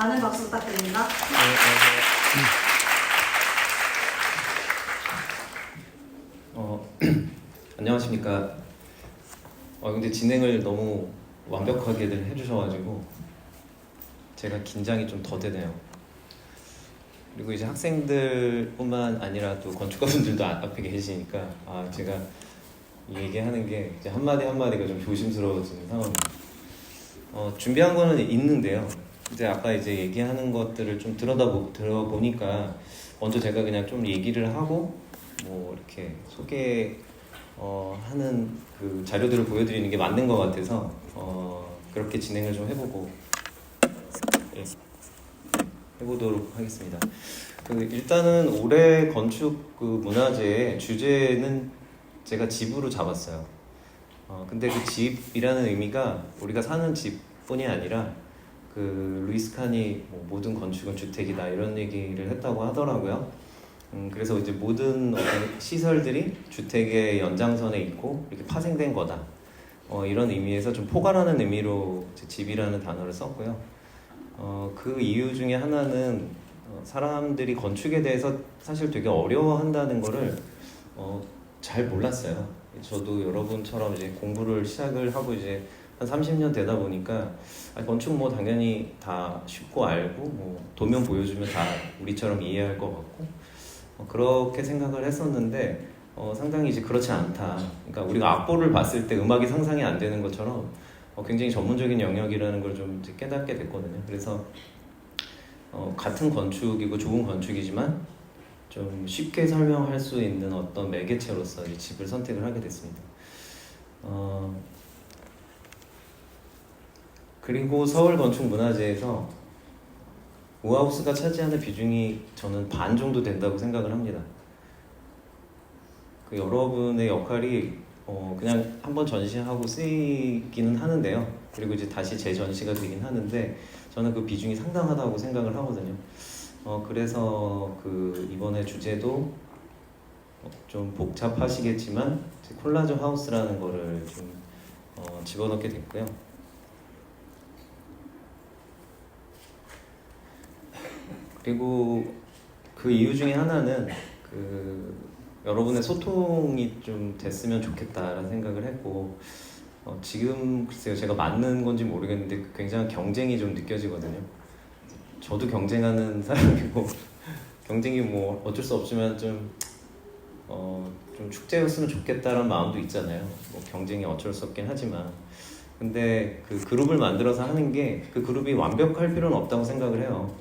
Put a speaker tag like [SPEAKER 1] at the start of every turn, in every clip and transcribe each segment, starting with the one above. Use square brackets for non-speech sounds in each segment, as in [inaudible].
[SPEAKER 1] 많은 박수 부탁드립니다.
[SPEAKER 2] 어, [clears throat] 안녕하십니까. 어, 근데 진행을 너무 완벽하게들 해주셔가지고 제가 긴장이 좀 더 되네요. 그리고 이제 학생들뿐만 아니라 또 건축가분들도 아- 앞에 계시니까 아 제가 얘기하는 게 이제 한마디 한마디가 좀 조심스러워지는 상황입니다. 어, 준비한 거는 있는데요. 이제 아까 이제 얘기하는 것들을 좀 들여다보 들어보니까 먼저 제가 그냥 좀 얘기를 하고 뭐 이렇게 소개 어, 하는 그 자료들을 보여드리는 게 맞는 것 같아서 어, 그렇게 진행을 좀 해보고 예, 해보도록 하겠습니다. 그 일단은 올해 건축 그 문화제의 주제는 제가 집으로 잡았어요. 어, 근데 그 집이라는 의미가 우리가 사는 집뿐이 아니라 그 루이스 칸이 뭐 모든 건축은 주택이다 이런 얘기를 했다고 하더라고요. 음, 그래서 이제 모든 시설들이 주택의 연장선에 있고 이렇게 파생된 거다. 어, 이런 의미에서 좀 포괄하는 의미로 집이라는 단어를 썼고요. 어, 그 이유 중에 하나는 어, 사람들이 건축에 대해서 사실 되게 어려워한다는 거를 어, 잘 몰랐어요. 저도 여러분처럼 이제 공부를 시작을 하고 이제 한 30년 되다 보니까 아, 건축 뭐 당연히 다 쉽고 알고 뭐 도면 보여주면 다 우리처럼 이해할 것 같고 어, 그렇게 생각을 했었는데 어, 상당히 이제 그렇지 않다. 그러니까 우리가 악보를 봤을 때 음악이 상상이 안 되는 것처럼 어, 굉장히 전문적인 영역이라는 걸 좀 깨닫게 됐거든요. 그래서 어, 같은 건축이고 좋은 건축이지만 좀 쉽게 설명할 수 있는 어떤 매개체로서 이 집을 선택을 하게 됐습니다. 어, 그리고 서울 건축 문화제에서 우하우스가 차지하는 비중이 저는 반 정도 된다고 생각을 합니다. 그 여러분의 역할이 어, 그냥 한번 전시하고 쓰이기는 하는데요. 그리고 이제 다시 재전시가 되긴 하는데 저는 그 비중이 상당하다고 생각을 하거든요. 어, 그래서 그 이번에 주제도 좀 복잡하시겠지만 콜라주 하우스라는 거를 좀 어, 집어넣게 됐고요. 그리고 그 이유 중에 하나는 그 여러분의 소통이 좀 됐으면 좋겠다라는 생각을 했고 어, 지금 글쎄요 제가 맞는 건지 모르겠는데 굉장히 경쟁이 좀 느껴지거든요. 저도 경쟁하는 [laughs] 사람이고 경쟁이 뭐 어쩔 수 없지만 좀 어, 좀 축제였으면 좋겠다라는 마음도 있잖아요. 뭐 경쟁이 어쩔 수 없긴 하지만 근데 그 그룹을 만들어서 하는 게 그 그룹이 완벽할 필요는 없다고 생각을 해요.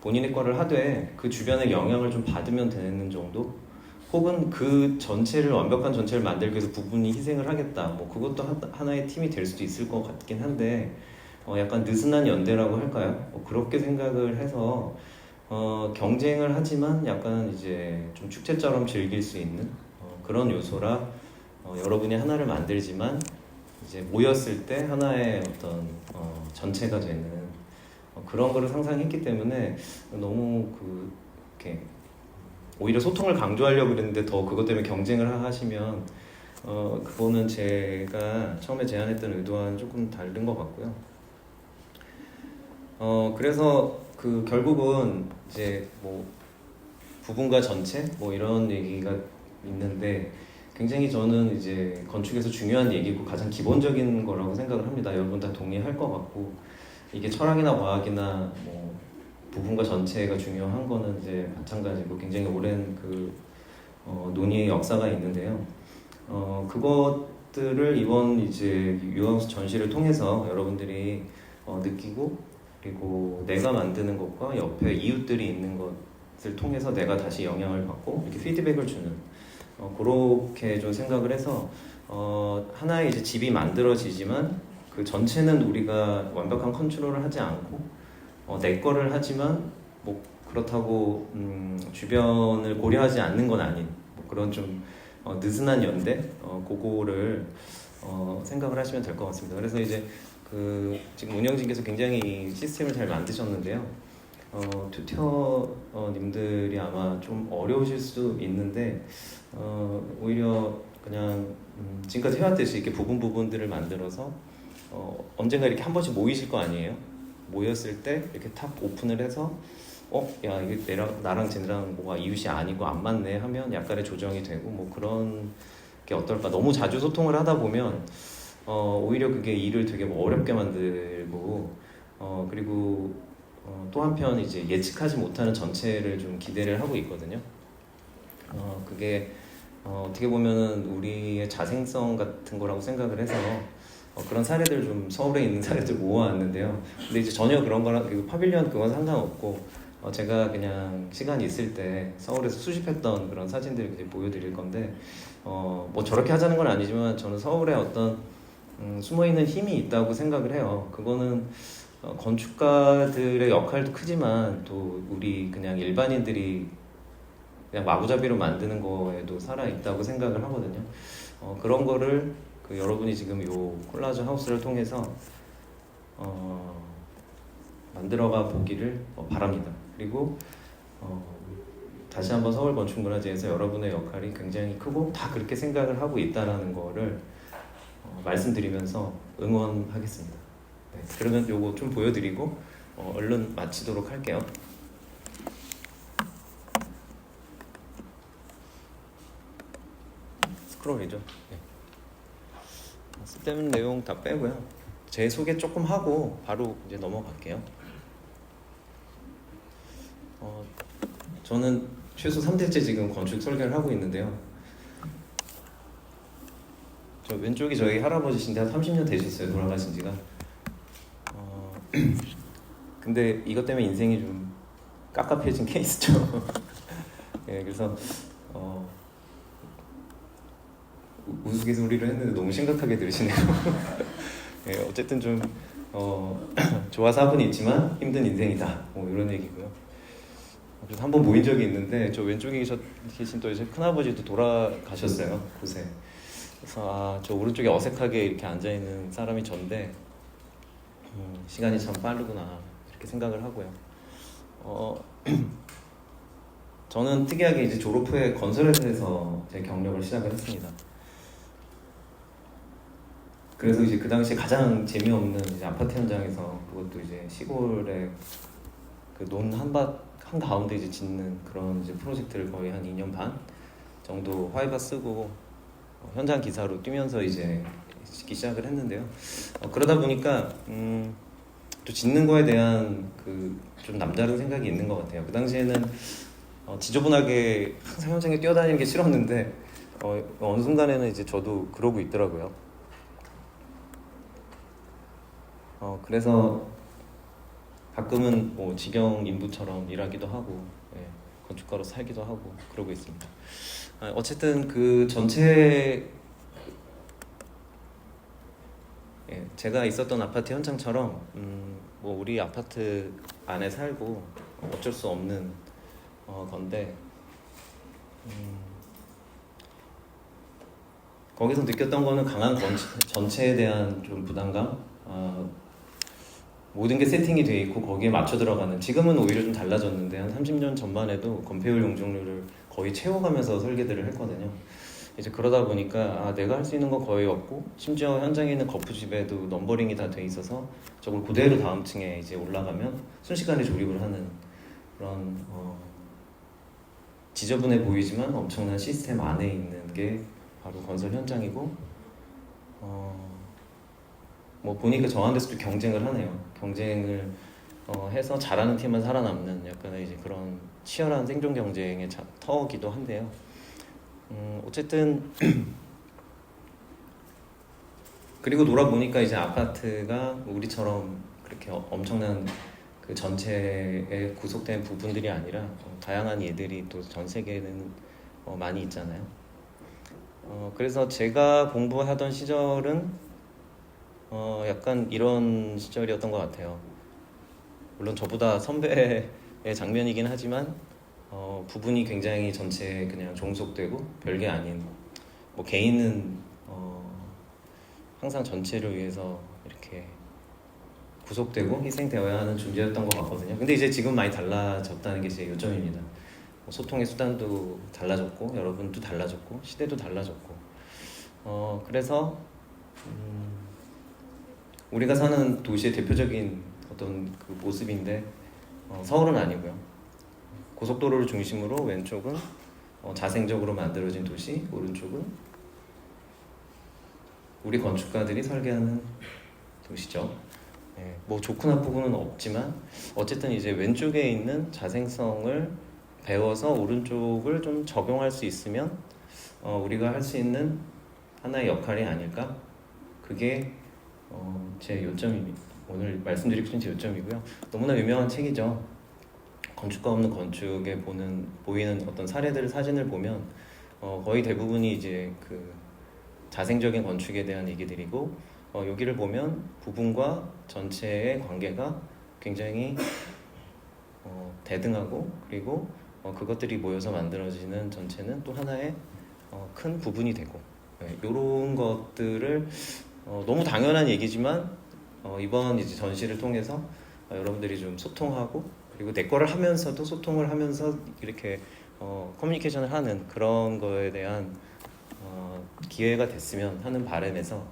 [SPEAKER 2] 본인의 거를 하되 그 주변의 영향을 좀 받으면 되는 정도? 혹은 그 전체를 완벽한 전체를 만들기 위해서 부분이 희생을 하겠다. 뭐 그것도 하- 하나의 팀이 될 수도 있을 것 같긴 한데 어, 약간 느슨한 연대라고 할까요? 뭐 그렇게 생각을 해서 어, 경쟁을 하지만 약간 이제 좀 축제처럼 즐길 수 있는 어, 그런 요소라 어, 여러분이 하나를 만들지만 이제 모였을 때 하나의 어떤 어, 전체가 되는 어, 그런 거를 상상했기 때문에 너무 그 이렇게 오히려 소통을 강조하려고 그랬는데 더 그것 때문에 경쟁을 하- 하시면 어 그거는 제가 처음에 제안했던 의도와는 조금 다른 것 같고요. 어 그래서 그 결국은 이제 뭐 부분과 전체 뭐 이런 얘기가 있는데 굉장히 저는 이제 건축에서 중요한 얘기고 가장 기본적인 거라고 생각을 합니다. 여러분 다 동의할 것 같고 이게 철학이나 과학이나 뭐 부분과 전체가 중요한 거는 이제 마찬가지고 굉장히 오랜 그 어, 논의의 역사가 있는데요. 어, 그것들을 이번 이제 유하우스 전시를 통해서 여러분들이 어, 느끼고 그리고 내가 만드는 것과 옆에 이웃들이 있는 것을 통해서 내가 다시 영향을 받고 이렇게 피드백을 주는 어, 그렇게 좀 생각을 해서 어, 하나의 이제 집이 만들어지지만 그 전체는 우리가 완벽한 컨트롤을 하지 않고 어, 내 거를 하지만 뭐 그렇다고 음, 주변을 고려하지 않는 건 아닌 뭐 그런 좀 어, 느슨한 연대 어, 그거를 어, 생각을 하시면 될 것 같습니다. 그래서 이제 그 지금 운영진께서 굉장히 이 시스템을 잘 만드셨는데요. 어, 튜터님들이 아마 좀 어려우실 수 있는데 어, 오히려 그냥 음, 지금까지 해왔듯이 이렇게 부분 부분들을 만들어서 어, 언젠가 이렇게 한 번씩 모이실 거 아니에요? 모였을 때 이렇게 탁 오픈을 해서 어, 야 이게 내랑 나랑 쟤랑 뭐가 이웃이 아니고 안 맞네 하면 약간의 조정이 되고 뭐 그런 게 어떨까? 너무 자주 소통을 하다 보면 어, 오히려 그게 일을 되게 뭐 어렵게 만들고 어, 그리고 어, 또 한편 이제 예측하지 못하는 전체를 좀 기대를 하고 있거든요. 어, 그게 어, 어떻게 보면은 우리의 자생성 같은 거라고 생각을 해서 어, 그런 사례들 좀 서울에 있는 사례들 모아왔는데요. 근데 이제 전혀 그런 거랑 그 파빌리언 그건 상관없고 어, 제가 그냥 시간이 있을 때 서울에서 수집했던 그런 사진들을 이제 보여드릴 건데 어, 뭐 저렇게 하자는 건 아니지만 저는 서울에 어떤 음, 숨어있는 힘이 있다고 생각을 해요. 그거는 어, 건축가들의 역할도 크지만 또 우리 그냥 일반인들이 그냥 마구잡이로 만드는 거에도 살아 있다고 생각을 하거든요. 어, 그런 거를 그 여러분이 지금 요 콜라주 하우스를 통해서 어, 만들어가 보기를 어, 바랍니다. 그리고 어, 다시 한번 서울 건축문화제에서 여러분의 역할이 굉장히 크고 다 그렇게 생각을 하고 있다라는 거를 어, 말씀드리면서 응원하겠습니다. 네, 그러면 요거 좀 보여드리고 어, 얼른 마치도록 할게요. 스크롤이죠. 네. 쓸데없는 내용 다 빼고요. 제 소개 조금 하고 바로 이제 넘어갈게요. 어, 저는 최소 3대째 지금 건축 설계를 하고 있는데요. 저 왼쪽이 저희 할아버지신데 한 30년 되셨어요 돌아가신 지가. 어, [clears throat] 근데 이것 때문에 인생이 좀 깝깝해진 케이스죠. [laughs] 예, 그래서 어, 우- 우스갯소리를 했는데 너무 심각하게 들으시네요. [laughs] 예, 어쨌든 좀 어, [clears throat] 좋아서 화분이 있지만 힘든 인생이다. 뭐 이런 얘기고요. 그래서 한 번 모인 적이 있는데 저 왼쪽에 계신 또 이제 큰아버지도 돌아가셨어요 곳에. 그래서 아 저 오른쪽에 어색하게 이렇게 앉아 있는 사람이 전데 음, 시간이 참 빠르구나 이렇게 생각을 하고요. 어, [clears throat] 저는 특이하게 이제 졸업 후에 건설회사에서 제 경력을 시작을 했습니다. 그래서 이제 그 당시에 가장 재미없는 이제 아파트 현장에서 그것도 이제 시골에 그 논 한밭 한 가운데 이제 짓는 그런 이제 프로젝트를 거의 한 2년 반 정도 화이바 쓰고 어, 현장 기사로 뛰면서 이제 짓기 시작을 했는데요. 어, 그러다 보니까 음, 또 짓는 거에 대한 그 좀 남다른 생각이 있는 것 같아요. 그 당시에는 어, 지저분하게 항상 현장에 뛰어다니는 게 싫었는데 어, 어느 순간에는 이제 저도 그러고 있더라고요. 어, 그래서 가끔은 뭐 직영 인부처럼 일하기도 하고 예, 건축가로 살기도 하고 그러고 있습니다. 아, 어쨌든 그 전체 예, 제가 있었던 아파트 현장처럼 음, 뭐 우리 아파트 안에 살고 어쩔 수 없는 어, 건데 음, 거기서 느꼈던 거는 강한 건, 전체에 대한 좀 부담감 아, 모든 게 세팅이 돼 있고 거기에 맞춰 들어가는 지금은 오히려 좀 달라졌는데 한 30년 전만 해도 건폐율 용적률을 거의 채워가면서 설계들을 했거든요. 이제 그러다 보니까 아, 내가 할 수 있는 건 거의 없고 심지어 현장에 있는 거푸집에도 넘버링이 다 돼 있어서 저걸 그대로 다음 층에 이제 올라가면 순식간에 조립을 하는 그런 어, 지저분해 보이지만 엄청난 시스템 안에 있는 게 바로 건설 현장이고 어, 뭐 보니까 저한테서 도 경쟁을 하네요. 경쟁을 어, 해서 잘하는 팀만 살아남는 약간의 이제 그런 치열한 생존 경쟁의 자, 터기도 한데요. 음, 어쨌든 [clears throat] 그리고 놀아보니까 이제 아파트가 우리처럼 그렇게 어- 엄청난 그 전체에 구속된 부분들이 아니라 어, 다양한 예들이 또 전 세계에는 어, 많이 있잖아요. 어, 그래서 제가 공부하던 시절은 어, 약간 이런 시절이었던 것 같아요. 물론 저보다 선배의 장면이긴 하지만 어, 부분이 굉장히 전체에 그냥 종속되고 별게 아닌 뭐 개인은 어, 항상 전체를 위해서 이렇게 구속되고 희생되어야 하는 존재였던 것 같거든요. 근데 이제 지금 많이 달라졌다는 게 제 요점입니다. 뭐 소통의 수단도 달라졌고 여러분도 달라졌고 시대도 달라졌고 어, 그래서 음, 우리가 사는 도시의 대표적인 어떤 그 모습인데 어, 서울은 아니고요. 고속도로를 중심으로 왼쪽은 어, 자생적으로 만들어진 도시, 오른쪽은 우리 건축가들이 설계하는 도시죠. 예, 뭐 좋고 나쁘고는 없지만 어쨌든 이제 왼쪽에 있는 자생성을 배워서 오른쪽을 좀 적용할 수 있으면 어, 우리가 할 수 있는 하나의 역할이 아닐까? 그게 어, 제 요점입니다. 오늘 말씀드리고 싶은 제 요점이고요. 너무나 유명한 책이죠. 건축가 없는 건축에 보는 보이는 어떤 사례들 사진을 보면 어, 거의 대부분이 이제 그 자생적인 건축에 대한 얘기들이고 어, 여기를 보면 부분과 전체의 관계가 굉장히 어, 대등하고 그리고 어, 그것들이 모여서 만들어지는 전체는 또 하나의 어, 큰 부분이 되고 이런 것들을 어, 너무 당연한 얘기지만 어, 이번 이제 전시를 통해서 어, 여러분들이 좀 소통하고 그리고 내 거를 하면서도 소통을 하면서 이렇게 어, 커뮤니케이션을 하는 그런 거에 대한 어, 기회가 됐으면 하는 바람에서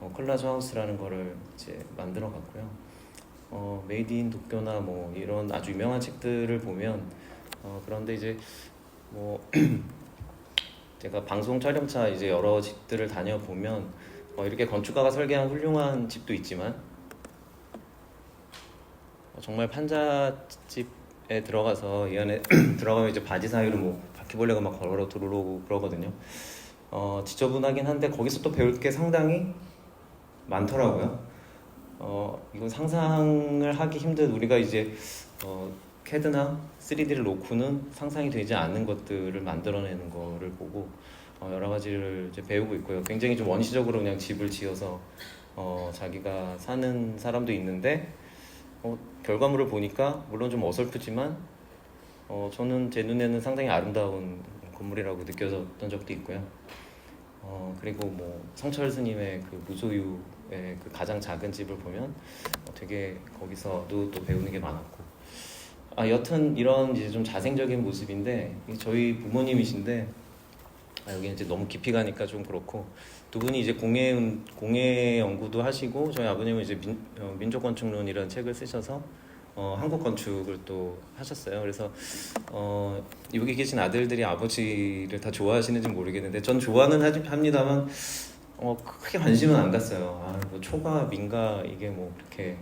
[SPEAKER 2] 어, 콜라주 하우스라는 거를 이제 만들어 갔고요. 어, 메이드 인 도쿄나 뭐 이런 아주 유명한 책들을 보면 어, 그런데 이제 뭐 [clears throat] 제가 방송 촬영차 이제 여러 집들을 다녀 보면 어, 이렇게 건축가가 설계한 훌륭한 집도 있지만 어, 정말 판자집에 들어가서 이 안에 [clears throat] 들어가면 이제 바지 사이로 뭐 바퀴벌레가 막 걸어 들어오고 그러거든요. 어, 지저분하긴 한데 거기서 또 배울 게 상당히 많더라고요. 어, 이건 상상을 하기 힘든 우리가 이제 어, CAD나 3D를 놓고는 상상이 되지 않는 것들을 만들어내는 거를 보고 어, 여러 가지를 이제 배우고 있고요. 굉장히 좀 원시적으로 그냥 집을 지어서 어, 자기가 사는 사람도 있는데 어, 결과물을 보니까 물론 좀 어설프지만 어, 저는 제 눈에는 상당히 아름다운 건물이라고 느껴졌던 적도 있고요. 어, 그리고 뭐 성철 스님의 그 무소유의 그 가장 작은 집을 보면 어, 되게 거기서도 또 배우는 게 많았고 아 여튼 이런 이제 좀 자생적인 모습인데 이 저희 부모님이신데 아, 여기 이제 너무 깊이 가니까 좀 그렇고 두 분이 이제 공예 운- 공예 연구도 하시고 저희 아버님은 이제 민, 어, 민족 건축론이라는 책을 쓰셔서 어, 한국 건축을 또 하셨어요. 그래서 어, 여기 계신 아들들이 아버지를 다 좋아하시는지 모르겠는데 전 좋아는 하지- 합니다만 어, 크게 관심은 안 갔어요. 아, 뭐 초가 민가 이게 뭐 그렇게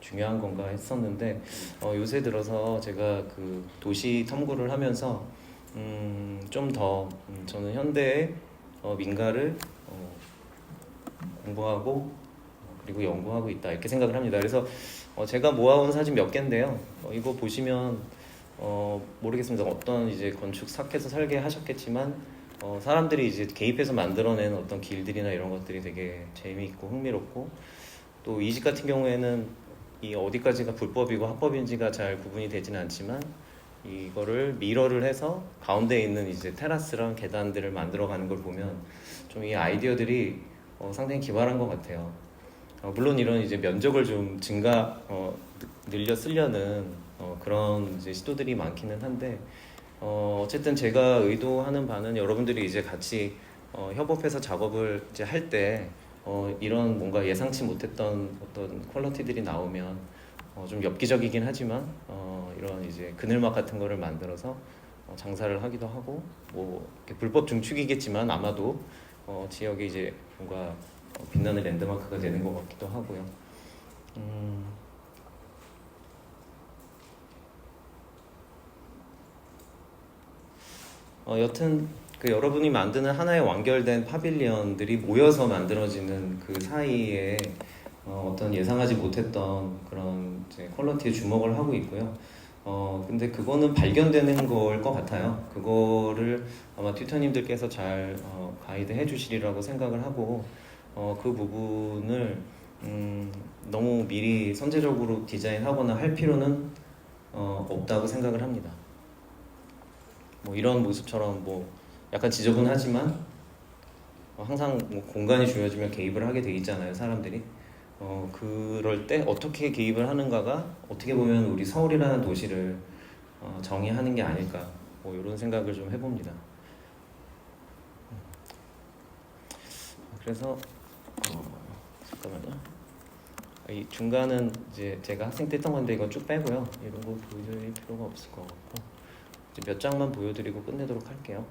[SPEAKER 2] 중요한 건가 했었는데 어, 요새 들어서 제가 그 도시 탐구를 하면서 음, 좀더 음, 저는 현대의 어, 민가를 어, 공부하고 어, 그리고 연구하고 있다 이렇게 생각을 합니다. 그래서 어, 제가 모아온 사진 몇 개인데요. 어, 이거 보시면 어, 모르겠습니다. 어떤 이제 건축 사께서 설계 하셨겠지만 어, 사람들이 이제 개입해서 만들어낸 어떤 길들이나 이런 것들이 되게 재미있고 흥미롭고 또 이집 같은 경우에는 이 어디까지가 불법이고 합법인지가 잘 구분이 되지는 않지만 이거를 미러를 해서 가운데 있는 이제 테라스랑 계단들을 만들어가는 걸 보면 좀 이 아이디어들이 어, 상당히 기발한 것 같아요. 어, 물론 이런 이제 면적을 좀 증가 어, 느- 늘려 쓰려는 어, 그런 이제 시도들이 많기는 한데 어, 어쨌든 제가 의도하는 바는 여러분들이 이제 같이 어, 협업해서 작업을 이제 할때 어, 이런 뭔가 예상치 못했던 어떤 퀄리티들이 나오면 어, 좀 엽기적이긴 하지만 어, 이런 이제 그늘막 같은 거를 만들어서 어, 장사를 하기도 하고 뭐 불법 중축이겠지만 아마도 어, 지역에 이제 뭔가 어, 빛나는 랜드마크가 되는 것 같기도 하고요. 음, 어, 여튼 그 여러분이 만드는 하나의 완결된 파빌리언들이 모여서 만들어지는 그 사이에 어, 어떤 예상하지 못했던 그런 이제 퀄리티에 주목을 하고 있고요. 어, 근데 그거는 발견되는 걸 것 같아요. 그거를 아마 튜터님들께서 잘 어, 가이드 해주시리라고 생각을 하고 어, 그 부분을 음, 너무 미리 선제적으로 디자인하거나 할 필요는 어, 없다고 생각을 합니다. 뭐 이런 모습처럼 뭐 약간 지저분하지만 어, 항상 뭐 공간이 주어지면 개입을 하게 돼 있잖아요 사람들이 어 그럴 때 어떻게 개입을 하는가가 어떻게 보면 우리 서울이라는 도시를 어, 정의하는 게 아닐까 뭐 이런 생각을 좀 해봅니다 음. 그래서 어, 잠깐만요 이 중간은 이제 제가 학생 때 했던 건데 이거 쭉 빼고요. 이런 거 보여드릴 필요가 없을 것 같고 몇 장만 보여드리고 끝내도록 할게요.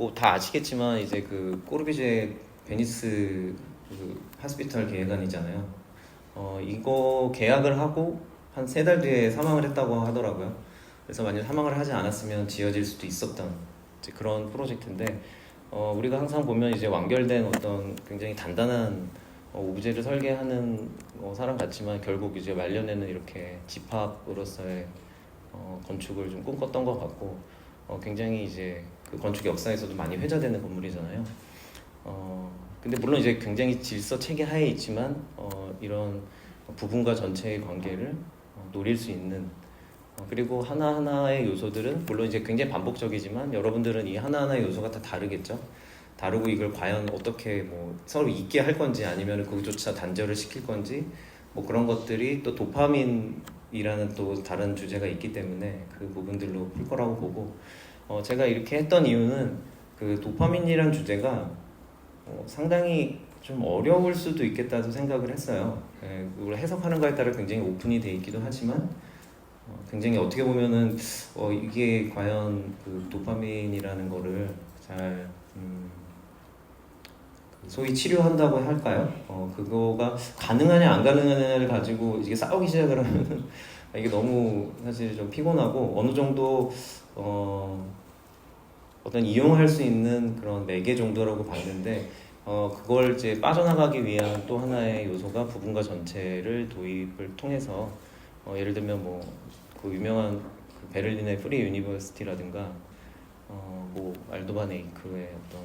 [SPEAKER 2] 뭐 다 아시겠지만 이제 그 꼬르비제 베니스 그 하스피탈 계획안이잖아요. 어, 이거 계약을 하고 한 세 달 뒤에 사망을 했다고 하더라고요. 그래서 만약 사망을 하지 않았으면 지어질 수도 있었던 그런 프로젝트인데 어, 우리가 항상 보면 이제 완결된 어떤 굉장히 단단한 어, 오브제를 설계하는 어, 사람 같지만 결국 이제 말년에는 이렇게 집합으로서의 어, 건축을 좀 꿈꿨던 것 같고 어, 굉장히 이제 그 건축 역사에서도 많이 회자되는 건물이잖아요. 어, 근데 물론 이제 굉장히 질서 체계 하에 있지만 어, 이런 부분과 전체의 관계를 어, 노릴 수 있는 어, 그리고 하나하나의 요소들은 물론 이제 굉장히 반복적이지만 여러분들은 이 하나하나의 요소가 다 다르겠죠. 다르고 이걸 과연 어떻게 뭐 서로 있게 할 건지 아니면 그조차 단절을 시킬 건지 뭐 그런 것들이 또 도파민이라는 또 다른 주제가 있기 때문에 그 부분들로 풀 거라고 보고 어 제가 이렇게 했던 이유는 그 도파민이란 주제가 어 상당히 좀 어려울 수도 있겠다도 생각을 했어요. 예, 그걸 해석하는 거에 따라 굉장히 오픈이 돼 있기도 하지만 어, 굉장히 어떻게 보면은 어, 이게 과연 그 도파민이라는 거를 잘 음, 그 소위 치료한다고 할까요? 어, 그거가 가능하냐 안 가능하냐를 가지고 이게 싸우기 시작을 하면 [laughs] 이게 너무 사실 좀 피곤하고 어느 정도 어, 어떤 이용할 수 있는 그런 매개 정도라고 봤는데 어, 그걸 이제 빠져나가기 위한 또 하나의 요소가 부분과 전체를 도입을 통해서 어, 예를 들면 뭐 그 유명한 그 베를린의 프리 유니버시티라든가 어, 뭐 알도반 에이크의 어떤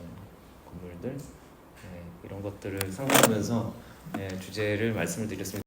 [SPEAKER 2] 건물들 네, 이런 것들을 상상하면서 네, 주제를 말씀을 드렸습니다.